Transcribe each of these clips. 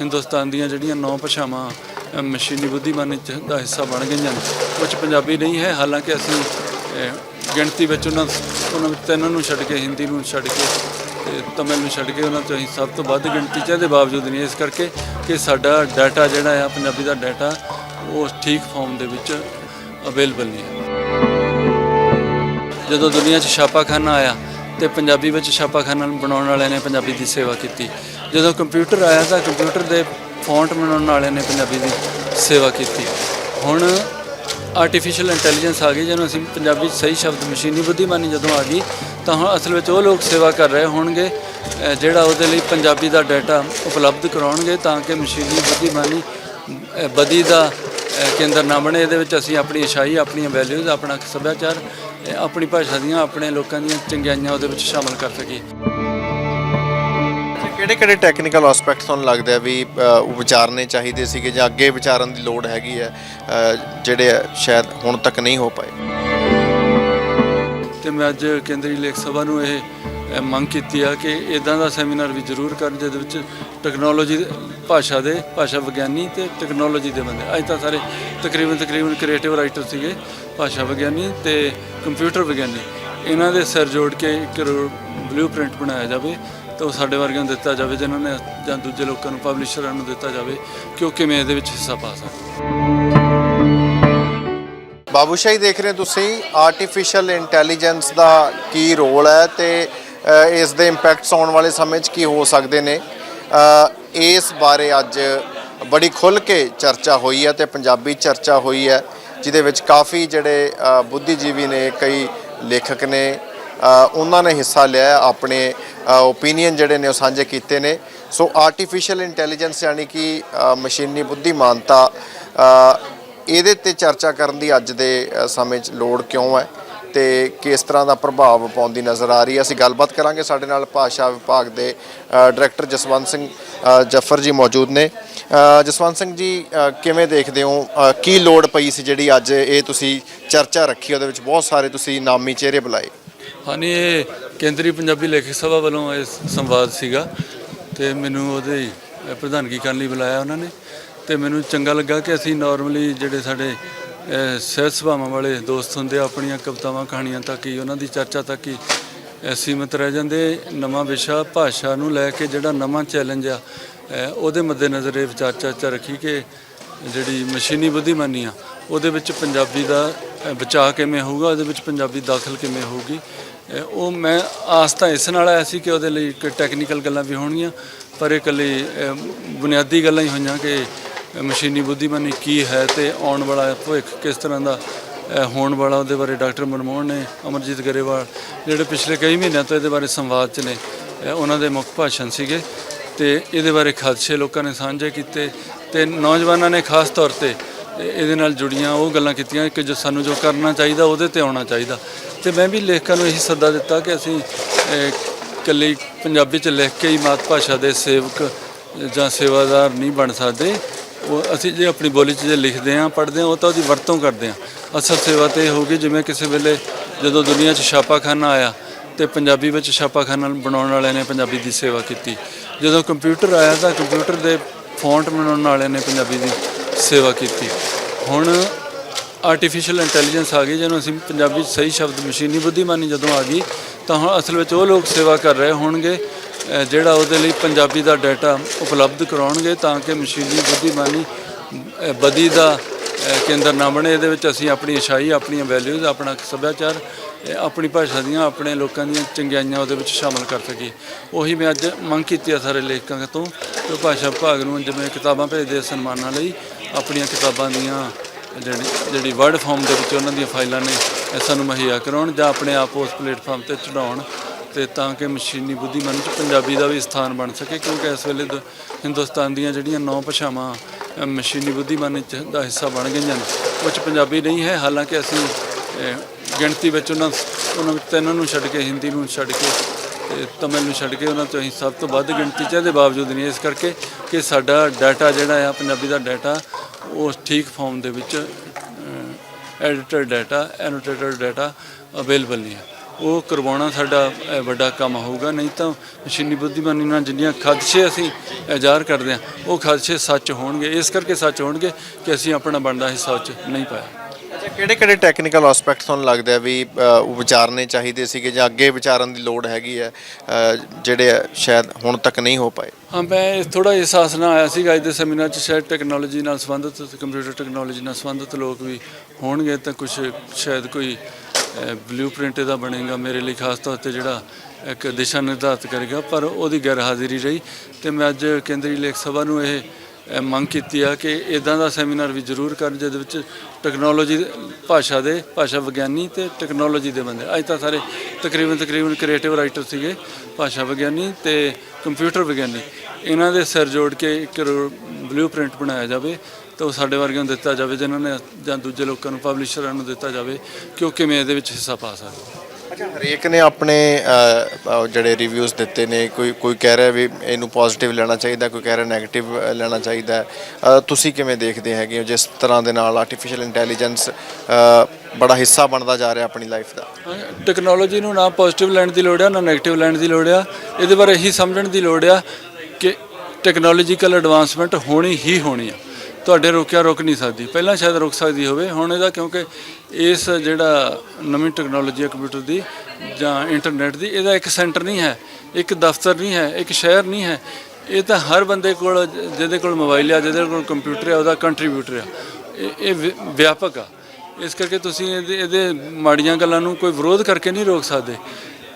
ਹਿੰਦੁਸਤਾਨ ਦੀਆਂ ਜਿਹੜੀਆਂ ਨੌ ਭਾਸ਼ਾਵਾਂ ਮਸ਼ੀਨੀ ਬੁੱਧੀਮਾਨੀ ਚ ਦਾ ਹਿੱਸਾ ਬਣ ਗਈਆਂ ਨੇ ਉਹ 'ਚ ਪੰਜਾਬੀ ਨਹੀਂ ਹੈ, ਹਾਲਾਂਕਿ ਅਸੀਂ ਗਿਣਤੀ ਵਿੱਚ ਉਹਨਾਂ ਉਹਨਾਂ ਵਿੱਚ ਤਿੰਨਾਂ ਨੂੰ ਛੱਡ ਕੇ, ਹਿੰਦੀ ਨੂੰ ਛੱਡ ਕੇ ਤੇ ਤਮਿਲ ਨੂੰ ਛੱਡ ਕੇ ਉਹਨਾਂ 'ਚੋਂ ਅਸੀਂ ਸਭ ਤੋਂ ਵੱਧ ਗਿਣਤੀ 'ਚ ਇਹਦੇ ਬਾਵਜੂਦ ਨਹੀਂ, ਇਸ ਕਰਕੇ ਕਿ ਸਾਡਾ ਡਾਟਾ ਜਿਹੜਾ ਆ, ਪੰਜਾਬੀ ਦਾ ਡਾਟਾ ਉਹ ਠੀਕ ਫਾਰਮ ਦੇ ਵਿੱਚ ਅਵੇਲੇਬਲ ਨਹੀਂ ਹੈ। ਜਦੋਂ ਦੁਨੀਆ 'ਚ ਛਾਪਾਖਾਨਾ ਆਇਆ ਤੇ ਪੰਜਾਬੀ ਵਿੱਚ ਛਾਪਾਖਾਨਾ ਬਣਾਉਣ ਵਾਲਿਆਂ ਨੇ ਪੰਜਾਬੀ ਦੀ ਸੇਵਾ ਕੀਤੀ ਜਦੋਂ ਕੰਪਿਊਟਰ ਆਇਆ ਤਾਂ ਕੰਪਿਊਟਰ ਦੇ ਫੌਂਟ ਬਣਾਉਣ ਵਾਲਿਆਂ ਨੇ ਪੰਜਾਬੀ ਦੀ ਸੇਵਾ ਕੀਤੀ। ਹੁਣ ਆਰਟੀਫੀਸ਼ੀਅਲ ਇੰਟੈਲੀਜੈਂਸ ਆ ਗਈ, ਜਿਹਨੂੰ ਅਸੀਂ ਪੰਜਾਬੀ ਸਹੀ ਸ਼ਬਦ ਮਸ਼ੀਨੀ ਬੁੱਧੀਮਾਨੀ ਜਦੋਂ ਆ ਗਈ, ਤਾਂ ਹੁਣ ਅਸਲ ਵਿੱਚ ਉਹ ਲੋਕ ਸੇਵਾ ਕਰ ਰਹੇ ਹੋਣਗੇ ਜਿਹੜਾ ਉਹਦੇ ਲਈ ਪੰਜਾਬੀ ਦਾ ਡਾਟਾ ਉਪਲਬਧ ਕਰਾਉਣਗੇ ਤਾਂ ਕਿ ਮਸ਼ੀਨੀ ਬੁੱਧੀਮਾਨੀ, ਅਹ ਬਦੀ ਦਾ ਕੇਂਦਰ ਨਾ ਬਣੇ। ਇਹਦੇ ਵਿੱਚ ਅਸੀਂ ਆਪਣੀ ਅਛਾਈ ਆਪਣੀਆਂ ਵੈਲਿਊਜ਼ ਆਪਣਾ ਸੱਭਿਆਚਾਰ ਆਪਣੀ ਭਾਸ਼ਾ ਦੀਆਂ, ਆਪਣੇ ਲੋਕਾਂ ਦੀਆਂ ਚੰਗਿਆਈਆਂ ਉਹਦੇ ਵਿੱਚ ਸ਼ਾਮਲ ਕਰ ਸਕੀਏ। ਕਿਹੜੇ ਕਿਹੜੇ ਟੈਕਨੀਕਲ ਐਸਪੈਕਟ ਤੁਹਾਨੂੰ ਲੱਗਦਾ ਹੈ ਵੀ ਅ, ਵਿਚਾਰਨੇ ਚਾਹੀਦੇ ਸੀਗੇ ਜਾਂ ਅੱਗੇ ਵਿਚਾਰਨ ਦੀ ਲੋੜ ਹੈਗੀ ਹੈ ਅ, ਜਿਹੜੇ ਸ਼ਾਇਦ ਹੁਣ ਤੱਕ ਨਹੀਂ ਹੋ ਪਾਏ? ਤੇ ਮੈਂ ਅੱਜ ਕੇਂਦਰੀ ਲੇਖ ਸਭਾ ਨੂੰ ਇਹ ਅਹ, ਮੰਗ ਕੀਤੀ ਆ ਕਿ ਇਦਾਂ ਦਾ ਸੈਮੀਨਾਰ ਵੀ ਜ਼ਰੂਰ ਕਰਨ ਜਿਹਦੇ ਵਿੱਚ ਟੈਕਨੋਲੋਜੀ ਭਾਸ਼ਾ ਦੇ ਭਾਸ਼ਾ ਵਿਗਿਆਨੀ ਤੇ ਟੈਕਨੋਲੋਜੀ ਦੇ ਬੰਦੇ। ਅੱਜ ਤਾਂ ਸਾਰੇ ਤਕਰੀਬਨ ਤਕਰੀਬਨ ਕ੍ਰੀਏਟਿਵ ਰਾਈਟਰ ਸੀਗੇ ਭਾਸ਼ਾ ਵਿਗਿਆਨੀ ਤੇ ਕੰਪਿਊਟਰ ਵਿਗਿਆਨੀ। ਇਹਨਾਂ ਦੇ ਸਿਰ ਜੋੜ ਕੇ ਇੱਕ ਬਲੂਪ੍ਰਿੰਟ ਬਣਾਇਆ ਜਾਵੇ ਤਾਂ ਉਹ ਸਾਡੇ ਵਰਗਿਆਂ ਨੂੰ ਦਿੱਤਾ ਜਾਵੇ, ਜਿਨ੍ਹਾਂ ਨੇ ਜਾਂ ਦੂਜੇ ਲੋਕਾਂ ਨੂੰ ਪਬਲਿਸ਼ਰਾਂ ਨੂੰ ਦਿੱਤਾ ਜਾਵੇ ਕਿ ਉਹ ਕਿਵੇਂ ਇਹਦੇ ਵਿੱਚ ਹਿੱਸਾ ਪਾ ਸਕਣ। ਬਾਬੂਸ਼ਾਹੀ ਦੇਖ ਰਹੇ ਹੋ ਤੁਸੀਂ ਆਰਟੀਫੀਸ਼ੀਅਲ ਇੰਟੈਲੀਜੈਂਸ ਦਾ ਕੀ ਰੋਲ ਹੈ ਤੇ ਇਸ ਦੇ ਇੰਪੈਕਟਸ ਆਉਣ ਵਾਲੇ ਸਮੇਂ 'ਚ ਕੀ ਹੋ ਸਕਦੇ ਨੇ? ਇਸ ਬਾਰੇ ਅੱਜ ਬੜੀ ਖੁੱਲ ਕੇ ਚਰਚਾ ਹੋਈ ਹੈ ਤੇ ਪੰਜਾਬੀ ਚਰਚਾ ਹੋਈ ਹੈ, ਜਿਹਦੇ ਵਿੱਚ ਕਾਫੀ ਜਿਹੜੇ ਬੁੱਧੀਜੀਵੀ ਨੇ, ਕਈ ਲੇਖਕ ਨੇ ਉਹਨਾਂ ਨੇ ਹਿੱਸਾ ਲਿਆ ਆਪਣੇ ਓਪੀਨੀਅਨ ਜਿਹੜੇ ਨੇ ਉਹ ਸਾਂਝੇ ਕੀਤੇ ਨੇ। ਸੋ ਆਰਟੀਫੀਸ਼ੀਅਲ ਇੰਟੈਲੀਜੈਂਸ ਯਾਨੀ ਕਿ ਮਸ਼ੀਨੀ ਬੁੱਧੀਮਾਨਤਾ ਇਹਦੇ ਤੇ ਚਰਚਾ ਕਰਨ ਦੀ ਅੱਜ ਦੇ ਸਮੇਂ 'ਚ ਲੋੜ ਕਿਉਂ ਹੈ ਤੇ ਕਿਸ ਤਰ੍ਹਾਂ ਦਾ ਪ੍ਰਭਾਵ ਪਾਉਂਦੀ ਨਜ਼ਰ ਆ ਰਹੀ ਹੈ। ਅਸੀਂ ਗੱਲਬਾਤ ਕਰਾਂਗੇ ਸਾਡੇ ਨਾਲ ਭਾਸ਼ਾ ਵਿਭਾਗ ਦੇ ਡਾਇਰੈਕਟਰ ਜਸਵੰਤ ਸਿੰਘ ਜਫਰ ਜੀ ਮੌਜੂਦ ਨੇ। ਜਸਵੰਤ ਸਿੰਘ ਜੀ ਕਿਵੇਂ ਦੇਖਦੇ ਹੋ? ਕੀ ਲੋੜ ਪਈ ਸੀ ਜਿਹੜੀ ਅੱਜ ਇਹ ਤੁਸੀਂ ਚਰਚਾ ਰੱਖੀ, ਉਹਦੇ ਵਿੱਚ ਬਹੁਤ ਸਾਰੇ ਤੁਸੀਂ ਨਾਮੀ ਚਿਹਰੇ ਬੁਲਾਏ? ਹਾਂਜੀ ਇਹ ਕੇਂਦਰੀ ਪੰਜਾਬੀ ਲੇਖਕ ਸਭਾ ਵੱਲੋਂ ਇਹ ਸੰਵਾਦ ਸੀਗਾ ਤੇ ਮੈਨੂੰ ਉਹਦੇ ਪ੍ਰਧਾਨਗੀ ਕਰਨ ਲਈ ਬੁਲਾਇਆ ਉਹਨਾਂ ਨੇ ਤੇ ਮੈਨੂੰ ਚੰਗਾ ਲੱਗਾ ਕਿ ਅਸੀਂ ਨਾਰਮਲੀ ਜਿਹੜੇ ਸਾਡੇ ਸਹਿਤ ਸਭਾਵਾਂ ਵਾਲੇ ਦੋਸਤ ਹੁੰਦੇ ਆ, ਆਪਣੀਆਂ ਕਵਿਤਾਵਾਂ ਕਹਾਣੀਆਂ ਤੱਕ ਹੀ ਉਹਨਾਂ ਦੀ ਚਰਚਾ ਤੱਕ ਹੀ ਅਹ, ਸੀਮਿਤ ਰਹਿ ਜਾਂਦੇ। ਨਵਾਂ ਵਿਸ਼ਾ ਭਾਸ਼ਾ ਨੂੰ ਲੈ ਕੇ ਜਿਹੜਾ ਨਵਾਂ ਚੈਲੰਜ ਆ ਅਹ, ਉਹਦੇ ਮੱਦੇਨਜ਼ਰ ਇਹ ਵਿਚਾਰ ਚਰਚਾ ਰੱਖੀ ਕਿ ਜਿਹੜੀ ਮਸ਼ੀਨੀ ਬੁੱਧੀਮਾਨੀ ਆ ਉਹਦੇ ਵਿੱਚ ਪੰਜਾਬੀ ਦਾ ਬਚਾਅ ਕਿਵੇਂ ਹੋਊਗਾ, ਉਹਦੇ ਵਿੱਚ ਪੰਜਾਬੀ ਦਾਖਲ ਕਿਵੇਂ ਹੋਊਗੀ ਉਹ ਮੈਂ ਆਸ ਤਾਂ ਇਸ ਨਾਲ ਆਇਆ ਸੀ ਕਿ ਉਹਦੇ ਲਈ ਇੱਕ ਟੈਕਨੀਕਲ ਗੱਲਾਂ ਵੀ ਹੋਣਗੀਆਂ, ਪਰ ਇਹ ਇਕੱਲੀ ਬੁਨਿਆਦੀ ਗੱਲਾਂ ਹੀ ਹੋਈਆਂ ਕਿ ਮਸ਼ੀਨੀ ਬੁੱਧੀਮਾਨੀ ਕੀ ਹੈ ਤੇ ਆਉਣ ਵਾਲਾ ਭਵਿੱਖ ਕਿਸ ਤਰ੍ਹਾਂ ਦਾ ਹੋਣ ਵਾਲਾ ਉਹਦੇ ਬਾਰੇ ਡਾਕਟਰ ਮਨਮੋਹਨ ਨੇ, ਅਮਰਜੀਤ ਗਰੇਵਾਲ, ਜਿਹੜੇ ਪਿਛਲੇ ਕਈ ਮਹੀਨਿਆਂ ਤੋਂ ਇਹਦੇ ਬਾਰੇ ਸੰਵਾਦ 'ਚ ਨੇ ਉਹਨਾਂ ਦੇ ਮੁੱਖ ਭਾਸ਼ਣ ਸੀਗੇ ਤੇ ਇਹਦੇ ਬਾਰੇ ਖਦਸ਼ੇ ਲੋਕਾਂ ਨੇ ਸਾਂਝੇ ਕੀਤੇ ਤੇ ਨੌਜਵਾਨਾਂ ਨੇ ਖਾਸ ਤੌਰ ਤੇ ਇਹਦੇ ਨਾਲ ਜੁੜੀਆਂ ਉਹ ਗੱਲਾਂ ਕੀਤੀਆਂ ਕਿ ਜੋ ਸਾਨੂੰ ਜੋ ਕਰਨਾ ਚਾਹੀਦਾ ਉਹਦੇ ਤੇ ਆਉਣਾ ਚਾਹੀਦਾ। ਤੇ ਮੈਂ ਵੀ ਲੇਖਕਾਂ ਨੂੰ ਇਹੀ ਸੱਦਾ ਦਿੱਤਾ ਕਿ ਅਸੀਂ ਇਕੱਲੀ ਪੰਜਾਬੀ ਚ ਲਿਖ ਕੇ ਹੀ ਮਾਤ ਭਾਸ਼ਾ ਦੇ ਸੇਵਕ ਜਾਂ ਸੇਵਾਦਾਰ ਨਹੀਂ ਬਣ ਸਕਦੇ। ਉਹ ਅਸੀਂ ਜੇ ਆਪਣੀ ਬੋਲੀ 'ਚ ਜੇ ਲਿਖਦੇ ਹਾਂ, ਪੜ੍ਹਦੇ ਹਾਂ, ਉਹ ਤਾਂ ਉਹਦੀ ਵਰਤੋਂ ਕਰਦੇ ਹਾਂ। ਅਸਲ ਸੇਵਾ ਤੇ ਇਹ ਹੋਊਗੀ ਜਿਵੇਂ ਕਿਸੇ ਵੇਲੇ ਜਦੋਂ ਦੁਨੀਆ 'ਚ ਛਾਪਾਖਾਨਾ ਆਇਆ ਤੇ ਪੰਜਾਬੀ ਵਿੱਚ ਛਾਪਾਖਾਨਾ ਬਣਾਉਣ ਵਾਲਿਆਂ ਨੇ ਪੰਜਾਬੀ ਦੀ ਸੇਵਾ ਕੀਤੀ। ਜਦੋਂ ਕੰਪਿਊਟਰ ਆਇਆ ਤਾਂ ਕੰਪਿਊਟਰ ਦੇ ਫੌਂਟ ਬਣਾਉਣ ਵਾਲਿਆਂ ਨੇ ਪੰਜਾਬੀ ਦੀ ਸੇਵਾ ਕੀਤੀ। ਹੁਣ ਆਰਟੀਫੀਸ਼ੀਅਲ ਇੰਟੈਲੀਜੈਂਸ ਆ ਗਈ, ਜਿਹਨੂੰ ਅਸੀਂ ਪੰਜਾਬੀ ਸਹੀ ਸ਼ਬਦ ਮਸ਼ੀਨੀ ਬੁੱਧੀਮਾਨੀ ਜਦੋਂ ਆ ਗਈ, ਤਾਂ ਹੁਣ ਅਸਲ ਵਿੱਚ ਉਹ ਲੋਕ ਸੇਵਾ ਕਰ ਰਹੇ ਹੋਣਗੇ ਜਿਹੜਾ ਉਹਦੇ ਲਈ ਪੰਜਾਬੀ ਦਾ ਡਾਟਾ ਉਪਲਬਧ ਕਰਾਉਣਗੇ ਤਾਂ ਕਿ ਮਸ਼ੀਨੀ ਬੁੱਧੀਮਾਨੀ, ਅਹ ਬਦੀ ਦਾ ਕੇਂਦਰ ਨਾ ਬਣੇ। ਇਹਦੇ ਵਿੱਚ ਅਸੀਂ ਆਪਣੀ ਅਛਾਈ ਆਪਣੀਆਂ ਵੈਲਿਊਜ਼ ਆਪਣਾ ਸੱਭਿਆਚਾਰ ਆਪਣੀ ਭਾਸ਼ਾ ਦੀਆਂ, ਆਪਣੇ ਲੋਕਾਂ ਦੀਆਂ ਚੰਗਿਆਈਆਂ ਉਹਦੇ ਵਿੱਚ ਸ਼ਾਮਲ ਕਰ ਸਕੀਏ। ਉਹੀ ਮੈਂ ਅੱਜ ਮੰਗ ਕੀਤੀ ਆ ਸਾਰੇ ਲੇਖਕਾਂ ਤੋਂ ਕਿ ਉਹ ਭਾਸ਼ਾ ਵਿਭਾਗ ਨੂੰ ਜਿਵੇਂ ਕਿਤਾਬਾਂ ਭੇਜਦੇ ਸਨਮਾਨਾਂ ਲਈ ਆਪਣੀਆਂ ਕਿਤਾਬਾਂ ਦੀਆਂ ਜਿਹੜੀ ਜਿਹੜੀ ਵਰਡ ਫਾਰਮ ਦੇ ਵਿੱਚ ਉਹਨਾਂ ਦੀਆਂ ਫਾਈਲਾਂ ਨੇ, ਇਹ ਸਾਨੂੰ ਮੁਹੱਈਆ ਕਰਾਉਣ ਜਾਂ ਆਪਣੇ ਆਪ ਉਸ ਪਲੇਟਫਾਰਮ ਤੇ ਚੜਾਉਣ ਤੇ ਤਾਂ ਕਿ ਮਸ਼ੀਨੀ ਬੁੱਧੀਮਾਨੀ ਚ ਪੰਜਾਬੀ ਦਾ ਵੀ ਸਥਾਨ ਬਣ ਸਕੇ, ਕਿਉਂਕਿ ਇਸ ਵੇਲੇ ਹਿੰਦੁਸਤਾਨ ਦੀਆਂ ਜਿਹੜੀਆਂ ਨੌ ਭਾਸ਼ਾਵਾਂ ਮਸ਼ੀਨੀ ਬੁੱਧੀਮਾਨੀ ਚ ਦਾ ਹਿੱਸਾ ਬਣ ਗਈਆਂ ਨੇ ਉਹ 'ਚ ਪੰਜਾਬੀ ਨਹੀਂ ਹੈ, ਹਾਲਾਂਕਿ ਅਸੀਂ ਗਿਣਤੀ ਵਿੱਚ ਉਹਨਾਂ ਉਹਨਾਂ ਵਿੱਚ ਤਿੰਨਾਂ ਨੂੰ ਛੱਡ ਕੇ, ਹਿੰਦੀ ਨੂੰ ਛੱਡ ਕੇ ਤੇ ਤਮਿਲ ਨੂੰ ਛੱਡ ਕੇ ਉਹਨਾਂ ਤੋਂ ਅਸੀਂ ਸਭ ਤੋਂ ਵੱਧ ਗਿਣਤੀ ਚ ਇਹਦੇ ਬਾਵਜੂਦ ਨਹੀਂ, ਇਸ ਕਰਕੇ ਕਿ ਸਾਡਾ ਡਾਟਾ ਜਿਹੜਾ ਆ, ਪੰਜਾਬੀ ਦਾ ਡਾਟਾ ਉਹ ਠੀਕ ਫਾਰਮ ਦੇ ਵਿੱਚ edited data annotated data available ਨਹੀਂ ਹੈ ਉਹ ਕਰਵਾਉਣਾ ਸਾਡਾ ਵੱਡਾ ਕੰਮ ਹੋਊਗਾ, ਨਹੀਂ ਤਾਂ ਮਸ਼ੀਨੀ ਬੁੱਧੀਮਾਨੀ ਨਾਲ ਜਿੰਨੀਆਂ ਖਦਸ਼ੇ ਅਸੀਂ ਜ਼ਾਹਰ ਕਰਦੇ ਹਾਂ ਉਹ ਖਦਸ਼ੇ ਸੱਚ ਹੋਣਗੇ। ਇਸ ਕਰਕੇ ਸੱਚ ਹੋਣਗੇ ਕਿ ਅਸੀਂ ਆਪਣਾ ਬਣਦਾ ਹਿੱਸਾ ਉਹ 'ਚ ਨਹੀਂ ਪਾਇਆ। ਕਿਹੜੇ ਕਿਹੜੇ ਟੈਕਨੀਕਲ ਐਸਪੈਕਟ ਤੁਹਾਨੂੰ ਲੱਗਦਾ ਹੈ ਵੀ ਅ, ਉਹ ਵਿਚਾਰਨੇ ਚਾਹੀਦੇ ਸੀਗੇ ਜਾਂ ਅੱਗੇ ਵਿਚਾਰਨ ਦੀ ਲੋੜ ਹੈਗੀ ਹੈ ਅ, ਜਿਹੜੇ ਸ਼ਾਇਦ ਹੁਣ ਤੱਕ ਨਹੀਂ ਹੋ ਪਾਏ? ਹਾਂ ਮੈਂ ਥੋੜਾ ਅਹਿਸਾਸ ਨਾਲ ਆਇਆ ਸੀਗਾ ਅੱਜ ਦੇ ਸੈਮੀਨਾਰ 'ਚ ਸ਼ਾਇਦ ਟੈਕਨੋਲੋਜੀ ਨਾਲ ਸੰਬੰਧਿਤ ਕੰਪਿਊਟਰ ਟੈਕਨੋਲੋਜੀ ਨਾਲ ਸੰਬੰਧਿਤ ਲੋਕ ਵੀ ਹੋਣਗੇ ਤਾਂ ਕੁਝ ਸ਼ਾਇਦ ਕੋਈ ਬਲੂਪ੍ਰਿੰਟ ਇਹਦਾ ਬਣੇਗਾ ਮੇਰੇ ਲਈ ਖਾਸ ਤੌਰ ਤੇ ਜਿਹੜਾ ਇੱਕ ਦਿਸ਼ਾ ਨਿਰਧਾਰਤ ਕਰੇਗਾ ਪਰ ਉਹਦੀ ਗੈਰ ਹਾਜ਼ਰੀ ਰਹੀ ਤੇ ਮੈਂ ਅੱਜ ਕੇਂਦਰੀ ਲੇਖ ਸਭਾ ਨੂੰ ਇਹ ਮੰਗ ਕੀਤੀ ਆ ਕਿ ਇਦਾਂ ਦਾ ਸੈਮੀਨਾਰ ਵੀ ਜ਼ਰੂਰ ਕਰਨ, ਜਿਹਦੇ ਵਿੱਚ ਟੈਕਨੋਲੋਜੀ ਭਾਸ਼ਾ ਦੇ, ਭਾਸ਼ਾ ਵਿਗਿਆਨੀ ਤੇ ਟੈਕਨੋਲੋਜੀ ਦੇ ਬੰਦੇ। ਅੱਜ ਤਾਂ ਸਾਰੇ ਤਕਰੀਬਨ ਤਕਰੀਬਨ ਕ੍ਰੀਏਟਿਵ ਰਾਈਟਰ ਸੀਗੇ, ਭਾਸ਼ਾ ਵਿਗਿਆਨੀ ਤੇ ਕੰਪਿਊਟਰ ਵਿਗਿਆਨੀ। ਇਹਨਾਂ ਦੇ ਸਿਰ ਜੋੜ ਕੇ ਇੱਕ ਬਲੂਪ੍ਰਿੰਟ ਬਣਾਇਆ ਜਾਵੇ, ਤਾਂ ਉਹ ਸਾਡੇ ਵਰਗਿਆਂ ਨੂੰ ਦਿੱਤਾ ਜਾਵੇ, ਜਿਨ੍ਹਾਂ ਨੇ ਜਾਂ ਦੂਜੇ ਲੋਕਾਂ ਨੂੰ ਪਬਲਿਸ਼ਰਾਂ ਨੂੰ ਦਿੱਤਾ ਜਾਵੇ, ਕਿ ਉਹ ਕਿਵੇਂ ਇਹਦੇ ਵਿੱਚ ਹਿੱਸਾ ਪਾ ਸਕਦੇ ਅੱਛਾ ਹਰੇਕ ਨੇ ਆਪਣੇ ਅ, ਅ, ਜਿਹੜੇ ਰਿਵਿਊਜ਼ ਦਿੱਤੇ ਨੇ ਕੋਈ ਕੋਈ ਕਹਿ ਰਿਹਾ ਵੀ ਇਹਨੂੰ ਪੋਜ਼ਿਟਿਵ ਲੈਣਾ ਚਾਹੀਦਾ ਕੋਈ ਕਹਿ ਰਿਹਾ 네ਗੇਟਿਵ ਲੈਣਾ ਚਾਹੀਦਾ ਹੈ। ਅ, ਤੁਸੀਂ ਕਿਵੇਂ ਦੇਖਦੇ ਹੈਗੇ ਹੋ? ਜਿਸ ਤਰ੍ਹਾਂ ਦੇ ਨਾਲ ਆਰਟੀਫੀਸ਼ੀਅਲ ਇੰਟੈਲੀਜੈਂਸ ਬੜਾ ਹਿੱਸਾ ਬਣਦਾ ਜਾ ਰਿਹਾ ਆਪਣੀ ਲਾਈਫ ਦਾ? ਟੈਕਨੋਲੋਜੀ ਨੂੰ ਨਾ ਪੋਜ਼ਿਟਿਵ ਲੈਣ ਦੀ ਲੋੜ ਆ ਨਾ 네ਗੇਟਿਵ ਲੈਣ ਦੀ ਲੋੜ ਆ। ਇਹਦੇ ਬਾਰੇ ਇਹੀ ਸਮਝਣ ਦੀ ਲੋੜ ਆ ਕਿ ਟੈਕਨੋਲੋਜੀਕਲ ਐਡਵਾਂਸਮੈਂਟ ਹੋਣੀ ਹੀ ਹੋਣੀ ਆ। ਤੁਹਾਡੇ ਰੋਕਿਆ ਰੁਕ ਨਹੀਂ ਸਕਦੀ। ਪਹਿਲਾਂ ਸ਼ਾਇਦ ਰੁਕ ਸਕਦੀ ਹੋਵੇ, ਹੁਣ ਇਹਦਾ ਕਿਉਂਕਿ ਇਸ ਜਿਹੜਾ ਨਵੀਂ ਟੈਕਨੋਲੋਜੀ ਹੈ ਕੰਪਿਊਟਰ ਦੀ ਜਾਂ ਇੰਟਰਨੈਟ ਦੀ, ਇਹਦਾ ਇੱਕ ਸੈਂਟਰ ਨਹੀਂ ਹੈ, ਇੱਕ ਦਫ਼ਤਰ ਨਹੀਂ ਹੈ, ਇੱਕ ਸ਼ਹਿਰ ਨਹੀਂ ਹੈ। ਇਹ ਤਾਂ ਹਰ ਬੰਦੇ ਕੋਲ, ਜਿਹਦੇ ਕੋਲ ਮੋਬਾਈਲ ਆ, ਜਿਹਦੇ ਕੋਲ ਕੰਪਿਊਟਰ ਆ, ਉਹਦਾ ਕੰਟਰੀਬਿਊਟਰ ਆ। ਇਹ ਇਹ ਵਿਆਪਕ ਆ। ਇਸ ਕਰਕੇ ਤੁਸੀਂ ਇਹਦੇ ਇਹਦੇ ਮਾੜੀਆਂ ਗੱਲਾਂ ਨੂੰ ਕੋਈ ਵਿਰੋਧ ਕਰਕੇ ਨਹੀਂ ਰੋਕ ਸਕਦੇ।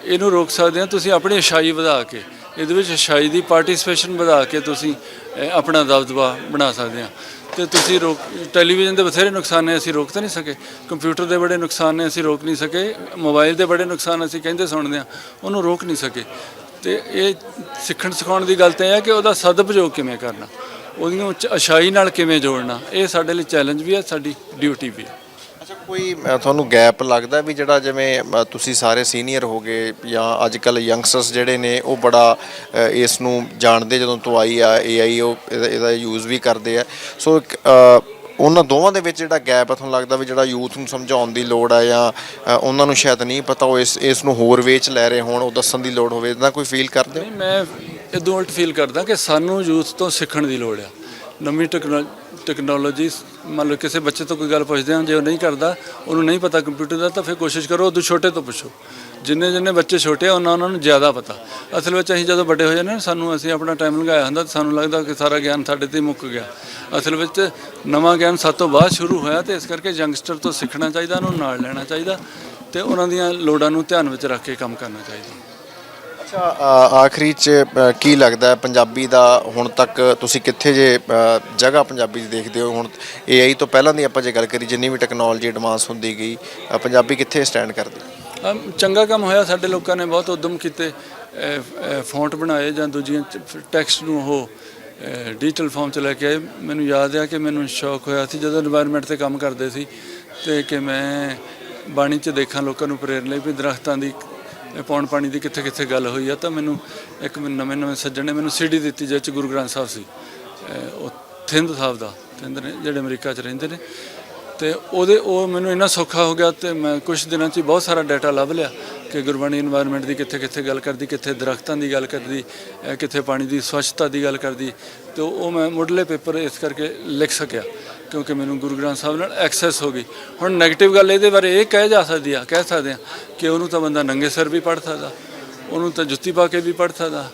ਇਹਨੂੰ ਰੋਕ ਸਕਦੇ ਆ, ਤੁਸੀਂ ਆਪਣੀ ਅਸ਼ਾਈ ਵਧਾ ਕੇ। ਇਹਦੇ ਵਿੱਚ ਅਛਾਈ ਦੀ ਪਾਰਟਿਸਿਪੇਸ਼ਨ ਵਧਾ ਕੇ ਤੁਸੀਂ ਆਪਣਾ ਦਬਦਬਾ ਬਣਾ ਸਕਦੇ ਆ ਤੇ ਤੁਸੀਂ ਰੋਕ, ਟੈਲੀਵਿਜ਼ਨ ਦੇ ਬਥੇਰੇ ਨੁਕਸਾਨ ਨੇ ਅਸੀਂ ਰੋਕ ਤਾਂ ਨਹੀਂ ਸਕੇ। ਕੰਪਿਊਟਰ ਦੇ ਬੜੇ ਨੁਕਸਾਨ ਨੇ ਅਸੀਂ ਰੋਕ ਨਹੀਂ ਸਕੇ। ਮੋਬਾਈਲ ਦੇ ਬੜੇ ਨੁਕਸਾਨ ਅਸੀਂ ਕਹਿੰਦੇ ਸੁਣਦੇ ਆ ਉਹਨੂੰ ਰੋਕ ਨਹੀਂ ਸਕੇ। ਤੇ ਇਹ ਸਿੱਖਣ ਸਿਖਾਉਣ ਦੀ ਗੱਲ ਤਾਂ ਇਹ ਹੈ ਕਿ ਉਹਦਾ ਸਦਉਪਯੋਗ ਕਿਵੇਂ ਕਰਨਾ ਉਹਦੀਆਂ ਉੱਚ ਅਛਾਈ ਨਾਲ ਕਿਵੇਂ ਜੋੜਨਾ, ਇਹ ਸਾਡੇ ਲਈ ਚੈਲੰਜ ਵੀ ਹੈ, ਸਾਡੀ ਡਿਊਟੀ ਵੀ ਹੈ। ਕੋਈ ਤੁਹਾਨੂੰ ਗੈਪ ਲੱਗਦਾ ਵੀ ਜਿਹੜਾ ਜਿਵੇਂ ਤੁਸੀਂ ਸਾਰੇ ਸੀਨੀਅਰ ਹੋਗੇ ਜਾਂ ਅੱਜ ਕੱਲ ਯੰਗਸਟਰਸ ਜਿਹੜੇ ਨੇ ਉਹ ਬੜਾ ਇਸ ਨੂੰ ਜਾਣਦੇ ਜਦੋਂ ਤੋਂ ਆਈ ਆ AI ਉਹ ਇਹਦਾ- ਇਹਦਾ ਯੂਜ਼ ਵੀ ਕਰਦੇ ਆ। ਸੋ ਇੱਕ, ਉਹਨਾਂ ਦੋਵਾਂ ਦੇ ਵਿੱਚ ਜਿਹੜਾ ਗੈਪ ਹੈ ਤੁਹਾਨੂੰ ਲੱਗਦਾ ਵੀ ਜਿਹੜਾ ਯੂਥ ਨੂੰ ਸਮਝਾਉਣ ਦੀ ਲੋੜ ਆ ਜਾਂ ਉਹਨਾਂ ਨੂੰ ਸ਼ਾਇਦ ਨਹੀਂ ਪਤਾ ਉਹ ਇਸ ਇਸ ਨੂੰ ਹੋਰ ਵੇਚ ਲੈ ਰਹੇ ਹੋਣ ਉਹ ਦੱਸਣ ਦੀ ਲੋੜ ਹੋਵੇ ਇਦਾਂ ਕੋਈ ਫੀਲ ਕਰਦੇ ਹੋ? ਮੈਂ ਇਦੋਂ ਉਲਟ ਫੀਲ ਕਰਦਾ ਕਿ ਸਾਨੂੰ ਯੂਥ ਤੋਂ ਸਿੱਖਣ ਦੀ ਲੋੜ ਆ। ਨਵੀਂ ਟੈਕਨੋਲੋਜੀ ਮੰਨ ਲਓ ਕਿਸੇ ਬੱਚੇ ਤੋਂ ਕੋਈ ਗੱਲ ਪੁੱਛਦੇ ਹਾਂ, ਜੇ ਉਹ ਨਹੀਂ ਕਰਦਾ, ਉਹਨੂੰ ਨਹੀਂ ਪਤਾ ਕੰਪਿਊਟਰ ਦਾ, ਤਾਂ ਫਿਰ ਕੋਸ਼ਿਸ਼ ਕਰੋ ਉਦੋਂ ਛੋਟੇ ਤੋਂ ਪੁੱਛੋ। ਜਿੰਨੇ ਜਿੰਨੇ ਬੱਚੇ ਛੋਟੇ ਆ, ਉਹਨਾਂ ਉਹਨਾਂ ਨੂੰ ਜ਼ਿਆਦਾ ਪਤਾ। ਅਸਲ ਵਿੱਚ ਅਸੀਂ ਜਦੋਂ ਵੱਡੇ ਹੋ ਜਾਂਦੇ ਸਾਨੂੰ ਅਸੀਂ ਆਪਣਾ ਟਾਈਮ ਲਗਾਇਆ ਹੁੰਦਾ ਤਾਂ ਸਾਨੂੰ ਲੱਗਦਾ ਕਿ ਸਾਰਾ ਗਿਆਨ ਸਾਡੇ ਤੇ ਹੀ ਮੁੱਕ ਗਿਆ। ਅਸਲ ਵਿੱਚ ਨਵਾਂ ਗਿਆਨ ਸਾਡੇ ਤੋਂ ਬਾਅਦ ਸ਼ੁਰੂ ਹੋਇਆ ਤੇ ਇਸ ਕਰਕੇ ਯੰਗਸਟਰ ਤੋਂ ਸਿੱਖਣਾ ਚਾਹੀਦਾ, ਉਹਨੂੰ ਨਾਲ ਲੈਣਾ ਚਾਹੀਦਾ ਤੇ ਉਹਨਾਂ ਦੀਆਂ ਲੋੜਾਂ ਨੂੰ ਧਿਆਨ ਵਿੱਚ ਰੱਖ ਕੇ ਕੰਮ ਕਰਨਾ ਚਾਹੀਦਾ। ਅੱਛਾ ਆਖਰੀ ਚ ਕੀ ਲੱਗਦਾ ਹੈ ਪੰਜਾਬੀ ਦਾ ਹੁਣ ਤੱਕ ਤੁਸੀਂ ਕਿੱਥੇ ਜੇ ਜਗ੍ਹਾ ਪੰਜਾਬੀ 'ਚ ਦੇਖਦੇ ਹੋ? ਹੁਣ ਏਆਈ ਤੋਂ ਪਹਿਲਾਂ ਦੀ ਆਪਾਂ ਜੇ ਗੱਲ ਕਰੀ, ਜਿੰਨੀ ਵੀ ਟੈਕਨੋਲੋਜੀ ਐਡਵਾਂਸ ਹੁੰਦੀ ਗਈ ਪੰਜਾਬੀ ਕਿੱਥੇ ਸਟੈਂਡ ਕਰਦੀ? ਚੰਗਾ ਕੰਮ ਹੋਇਆ, ਸਾਡੇ ਲੋਕਾਂ ਨੇ ਬਹੁਤ ਉਦਮ ਕੀਤੇ ਫੌਂਟ ਬਣਾਏ ਜਾਂ ਦੂਜੀਆਂ ਟੈਕਸਟ ਨੂੰ ਉਹ ਡਿਜੀਟਲ ਫਾਰਮ ਚ ਲੈ ਕੇ ਮੈਨੂੰ ਯਾਦ ਆ ਕਿ ਮੈਨੂੰ ਸ਼ੌਕ ਹੋਇਆ ਸੀ, ਜਦੋਂ এনवायरमेंट ਤੇ ਕੰਮ ਕਰਦੇ ਸੀ, ਤੇ ਕਿ ਮੈਂ ਬਾਣੀ ਚ ਦੇਖਾਂ, ਲੋਕਾਂ ਨੂੰ ਪ੍ਰੇਰਨਾ ਲਈ ਵੀ ਦਰਖਤਾਂ ਦੀ ਇਹ ਪੌਣ ਪਾਣੀ ਦੀ ਕਿੱਥੇ ਕਿੱਥੇ ਗੱਲ ਹੋਈ ਆ ਤਾਂ ਮੈਨੂੰ ਇੱਕ ਨਵੇਂ ਨਵੇਂ ਸੱਜਣ ਨੇ ਮੈਨੂੰ ਸੀਡੀ ਦਿੱਤੀ ਜਿਹਦੇ ਚ ਗੁਰੂ ਗ੍ਰੰਥ ਸਾਹਿਬ ਸੀ। ਉਹ ਥਿੰਦ ਸਾਹਿਬ ਦਾ, ਥਿੰਦ ਨੇ, ਜਿਹੜੇ ਅਮਰੀਕਾ 'ਚ ਰਹਿੰਦੇ ਨੇ। ਤੇ ਉਹਦੇ, ਉਹ ਮੈਨੂੰ ਇੰਨਾ ਸੌਖਾ ਹੋ ਗਿਆ ਤੇ ਮੈਂ ਕੁਝ ਦਿਨਾਂ 'ਚ ਬਹੁਤ ਸਾਰਾ ਡਾਟਾ ਲੱਭ ਲਿਆ ਕਿ ਗੁਰਬਾਣੀ এনवायरमेंट ਦੀ ਕਿੱਥੇ ਕਿੱਥੇ ਗੱਲ ਕਰਦੀ, ਕਿੱਥੇ ਦਰਖਤਾਂ ਦੀ ਗੱਲ ਕਰਦੀ ਕਿੱਥੇ ਪਾਣੀ ਦੀ ਸਵੱਛਤਾ ਦੀ ਗੱਲ ਕਰਦੀ। ਤੇ ਉਹ ਮੈਂ ਮੁੱਢਲੇ ਪੇਪਰ ਇਸ ਕਰਕੇ ਲਿਖ ਸਕਿਆ। ਕਿਉਂਕਿ ਮੈਨੂੰ ਗੁਰੂ ਗ੍ਰੰਥ ਸਾਹਿਬ ਨਾਲ ਐਕਸੈਸ ਹੋ ਗਈ। ਹੁਣ 네ਗੇਟਿਵ ਗੱਲ ਇਹਦੇ ਬਾਰੇ ਇਹ ਕਹਿ ਜਾ ਸਕਦੀ ਆ, ਕਹਿ ਸਕਦੇ ਆ ਕਿ ਉਹਨੂੰ ਤਾਂ ਬੰਦਾ ਨੰਗੇ ਸਿਰ ਵੀ ਪੜ੍ਹ ਸਕਦਾ, ਉਹਨੂੰ ਤਾਂ ਜੁੱਤੀ ਪਾ ਕੇ ਵੀ ਪੜ੍ਹ ਸਕਦਾ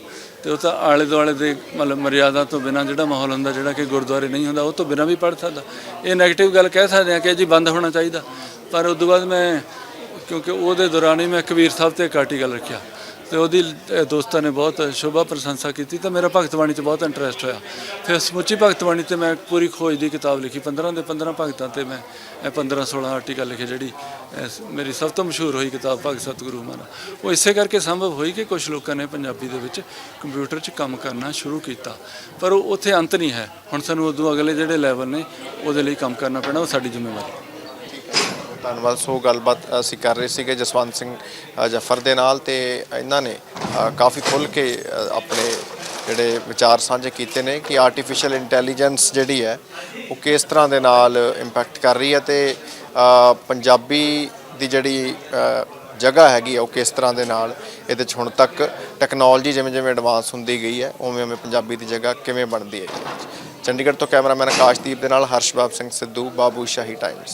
ਤੇ ਉਹ ਤਾਂ ਆਲੇ ਦੁਆਲੇ ਦੇ ਮਤਲਬ ਮਰਿਆਦਾ ਤੋਂ ਬਿਨਾ ਜਿਹੜਾ ਮਾਹੌਲ ਹੁੰਦਾ, ਜਿਹੜਾ ਕਿ ਗੁਰਦੁਆਰੇ ਨਹੀਂ ਹੁੰਦਾ, ਉਹ ਤੋਂ ਬਿਨਾ ਵੀ ਪੜ੍ਹ ਸਕਦਾ। ਇਹ 네ਗੇਟਿਵ ਗੱਲ ਕਹਿ ਸਕਦੇ ਆ ਕਿ ਜੀ ਬੰਦ ਹੋਣਾ ਚਾਹੀਦਾ। ਪਰ ਉਸ ਤੋਂ ਬਾਅਦ ਮੈਂ, ਕਿਉਂਕਿ ਉਹਦੇ ਦੌਰਾਨ ਹੀ ਮੈਂ ਕਬੀਰ ਸਾਹਿਬ ਤੇ ਇੱਕ ਆਰਟੀਕਲ ਰੱਖਿਆ। ਤੇ ਉਹਦੀ ਦੋਸਤਾਂ ਨੇ ਬਹੁਤ ਸ਼ੋਭਾ ਪ੍ਰਸ਼ੰਸਾ ਕੀਤੀ ਤਾਂ ਮੇਰਾ ਭਗਤ ਬਾਣੀ 'ਚ ਬਹੁਤ ਇੰਟਰਸਟ ਹੋਇਆ। ਫਿਰ ਸਮੁੱਚੀ ਭਗਤ ਬਾਣੀ ਤੇ ਮੈਂ ਪੂਰੀ ਖੋਜ ਦੀ ਕਿਤਾਬ ਲਿਖੀ। 15 ਦੇ 15 ਭਗਤਾਂ ਤੇ ਮੈਂ 15 16 ਆਰਟੀਕਲ ਲਿਖੇ ਜਿਹੜੀ ਮੇਰੀ ਸਭ ਤੋਂ ਮਸ਼ਹੂਰ ਹੋਈ ਕਿਤਾਬ ਭਗਤ ਸਤਿਗੁਰੂ ਮਹਾਰਾਜ ਉਹ ਇਸੇ ਕਰਕੇ ਸੰਭਵ ਹੋਈ ਕਿ ਕੁਝ ਲੋਕਾਂ ਨੇ ਪੰਜਾਬੀ ਦੇ ਵਿੱਚ ਕੰਪਿਊਟਰ 'ਚ ਕੰਮ ਕਰਨਾ ਸ਼ੁਰੂ ਕੀਤਾ। ਪਰ ਉਹ ਉੱਥੇ ਅੰਤ ਨਹੀਂ ਹੈ। ਹੁਣ ਸਾਨੂੰ ਉਦੋਂ ਅਗਲੇ ਜਿਹੜੇ ਲੈਵਲ ਨੇ, ਉਹਦੇ ਲਈ ਕੰਮ ਕਰਨਾ ਪੈਣਾ, ਉਹ ਸਾਡੀ ਜ਼ਿੰਮੇਵਾਰੀ ਧੰਨਵਾਦ। ਸੋ ਗੱਲਬਾਤ ਅਸੀਂ ਕਰ ਰਹੇ ਸੀਗੇ ਜਸਵੰਤ ਸਿੰਘ ਜਫਰ ਦੇ ਨਾਲ ਤੇ ਇਹਨਾਂ ਨੇ ਕਾਫੀ ਖੁੱਲ ਕੇ ਆਪਣੇ ਜਿਹੜੇ ਵਿਚਾਰ ਸਾਂਝੇ ਕੀਤੇ ਨੇ ਕਿ ਆਰਟੀਫੀਸ਼ੀਅਲ ਇੰਟੈਲੀਜੈਂਸ ਜਿਹੜੀ ਹੈ, ਉਹ ਕਿਸ ਤਰ੍ਹਾਂ ਦੇ ਨਾਲ ਇੰਪੈਕਟ ਕਰ ਰਹੀ ਹੈ ਤੇ ਪੰਜਾਬੀ ਦੀ ਜਿਹੜੀ ਜਗ੍ਹਾ ਹੈਗੀ ਆ ਉਹ ਕਿਸ ਤਰ੍ਹਾਂ ਦੇ ਨਾਲ ਇਹਦੇ 'ਚ ਹੁਣ ਤੱਕ ਟੈਕਨੋਲੋਜੀ ਜਿਵੇਂ ਜਿਵੇਂ ਐਡਵਾਂਸ ਹੁੰਦੀ ਗਈ ਹੈ, ਉਵੇਂ ਉਵੇਂ ਪੰਜਾਬੀ ਦੀ ਜਗ੍ਹਾ ਕਿਵੇਂ ਬਣਦੀ ਹੈ। ਚੰਡੀਗੜ੍ਹ ਤੋਂ ਕੈਮਰਾਮੈਨ ਆਕਾਸ਼ਦੀਪ ਦੇ ਨਾਲ ਹਰਸ਼ਬਾਬ ਸਿੰਘ ਸਿੱਧੂ, ਬਾਬੂ ਸ਼ਾਹੀ ਟਾਈਮਸ